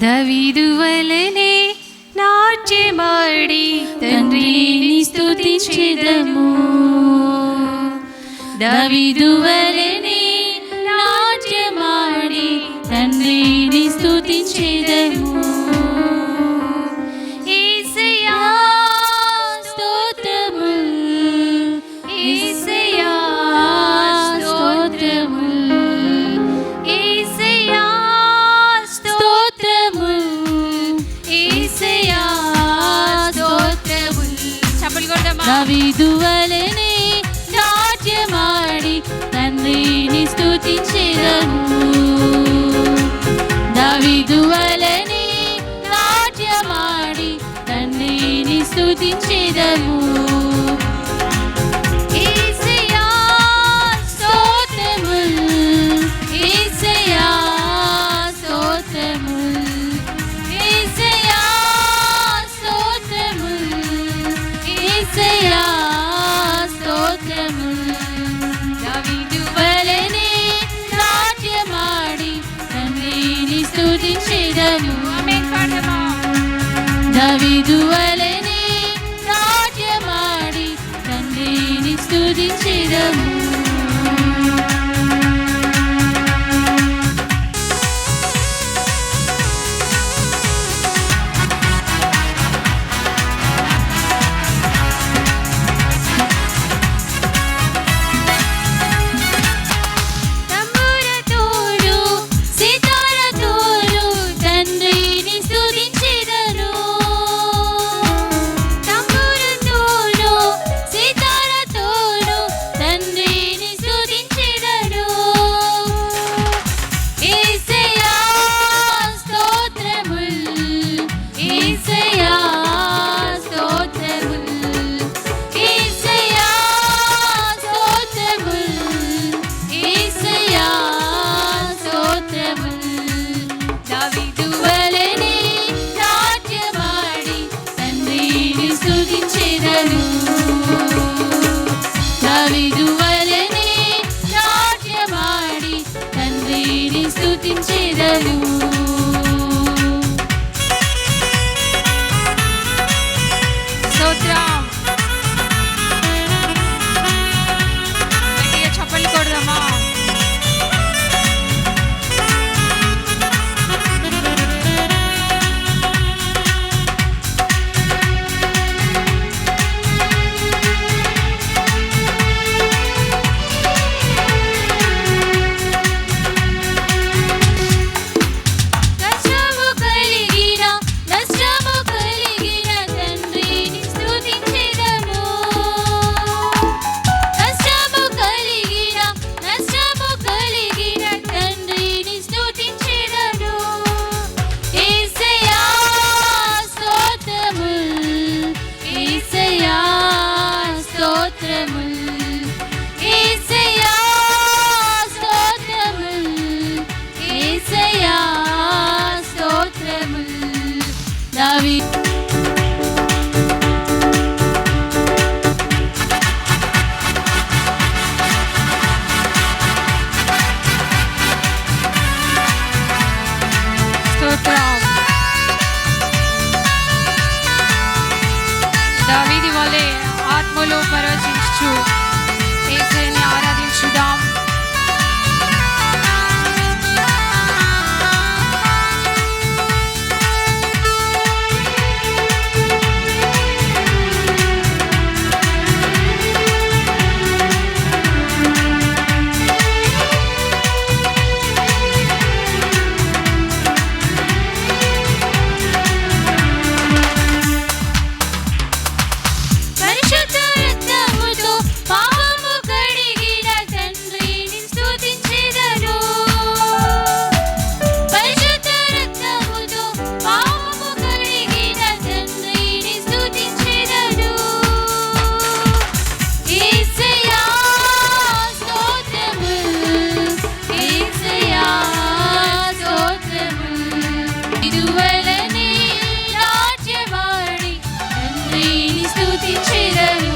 దవిదువలనే నాట్యమాడి తండ్రిని స్తుతించెదము దవిదువలనే నాట్యమాడి తండ్రిని స్తుతించెదము కొడదామా నాట్యమాడి తండ్రిని స్తుతించెదను. దావీదు నాట్యమాడి తండ్రిని స్తుతించెదము యేసయ్యా స్తోత్రముల్ దావీదు వలెనే నాట్యమాడి తండ్రిని స్తుతించెదము. ఆమేన్ పాడమా దావీదు వలెనే నాట్యమాడి తండ్రిని స్తుతించెదము. దావీదు నాట్యమాడి తండ్రిని స్తుతించెదను దావీ స్తోత్రం. దావీది వలె ఆత్మలో పరవశించు స్తుతించెదను